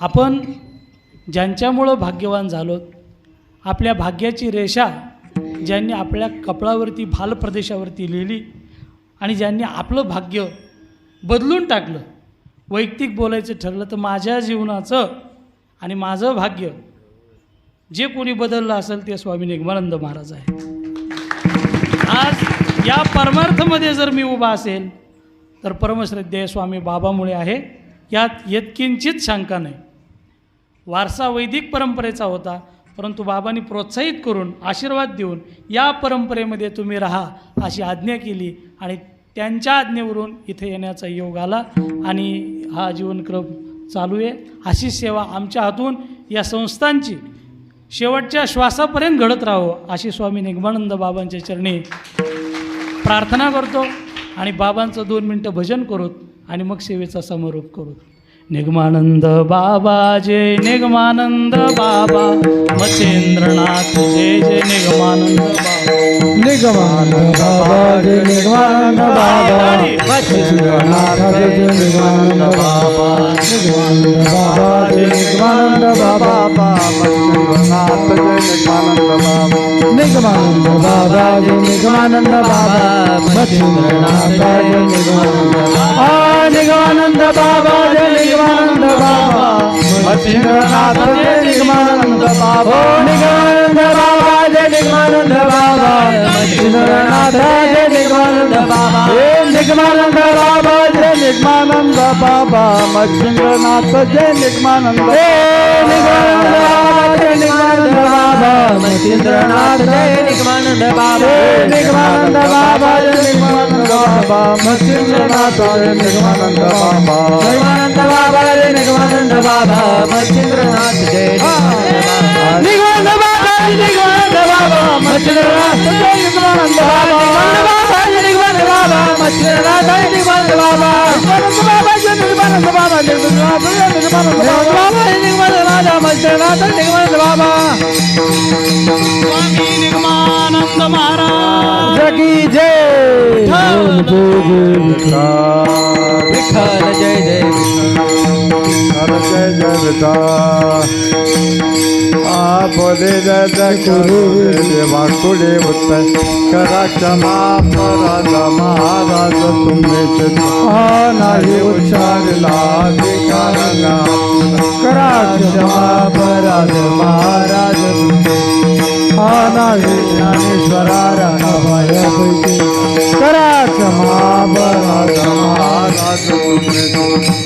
आपण ज्यांच्यामुळं भाग्यवान झालो आपल्या भाग्याची रेषा ज्यांनी आपल्या कपळावरती भाल प्रदेशावरती लिहिली आणि ज्यांनी आपलं भाग्य बदलून टाकलं वैयक्तिक बोलायचं ठरलं तर माझ्या जीवनाचं आणि माझं भाग्य जे कोणी बदललं असेल ते स्वामी निगमानंद महाराज आहे आज या परमार्थमध्ये जर मी उभा असेल तर परमश्रद्धेय स्वामी बाबामुळे आहे. यात यत्किंचित शंका नाही. वारसा वैदिक परंपरेचा होता परंतु बाबांनी प्रोत्साहित करून आशीर्वाद देऊन या परंपरेमध्ये तुम्ही राहा अशी आज्ञा केली आणि त्यांच्या आज्ञेवरून इथे येण्याचा योग आला आणि हा जीवनक्रम चालू आहे. अशी सेवा आमच्या हातून या संस्थांची शेवटच्या श्वासापर्यंत घडत राहो अशी स्वामी निगमानंद बाबांच्या चरणी प्रार्थना करतो आणि बाबांचं दोन मिनटं भजन करूत आणि मग सेवेचा समारोप करू निगमानंद बाबा जय निगमानंद बाबा. मच्छेंद्रनाथ जय जय निगमानंद बाबा. निगमानंद बाबा जय निगमानंद बाबा. मच्छिंद्रनाथ जय निगमानंद बाबा. निगमानंद बाबा जय निगमानंद बाबा. मच्छिंद्रनाथ जय निगमानंद बाबा. निगमानंद बाबा जय निगमानंद बाबा. मच्छिंद्रनाथ जय निगमानंद बाबा. जय निगमानंद बाबा। निगमानंद बाबा जय निगमानंद बाबा। मच्छिंद्रनाथ जय निगमानंद बाबा निगमानंद बाबा जय निगमानंद बाबा। मच्छिंद्रनाथ जय निगमानंद निगमानंद निगमानंद बाबा मच्छिंद्रनाथ जय निगमानंद बाबा हे निगमानंद बाबा जय निगमानंद बाबा मच्छिंद्रनाथ जय निगमानंद बाबा निगमानंद बाबा जय निगमानंद बाबा मच्छिंद्रनाथ जय निगमानंद बाबा निगमानंद बाबा मच्छिंद्रनाथ बाबा निगमानंद बाबा जय निगमानंद बाबा जय स्वामी निगमानंद महाराज जगी जय विठ्ठल जय जय हर जय जय बेटा आपले जय जय देवा कुडे उत्तर करा क्षमा अपराध महाराज तुम्ही नाही उच्चारला भिकारणा करा क्षमा अपराध महाराज नाही ज्ञानेश्वरा रामायापैकी करा क्षमा अपराध महाराज तुम्ही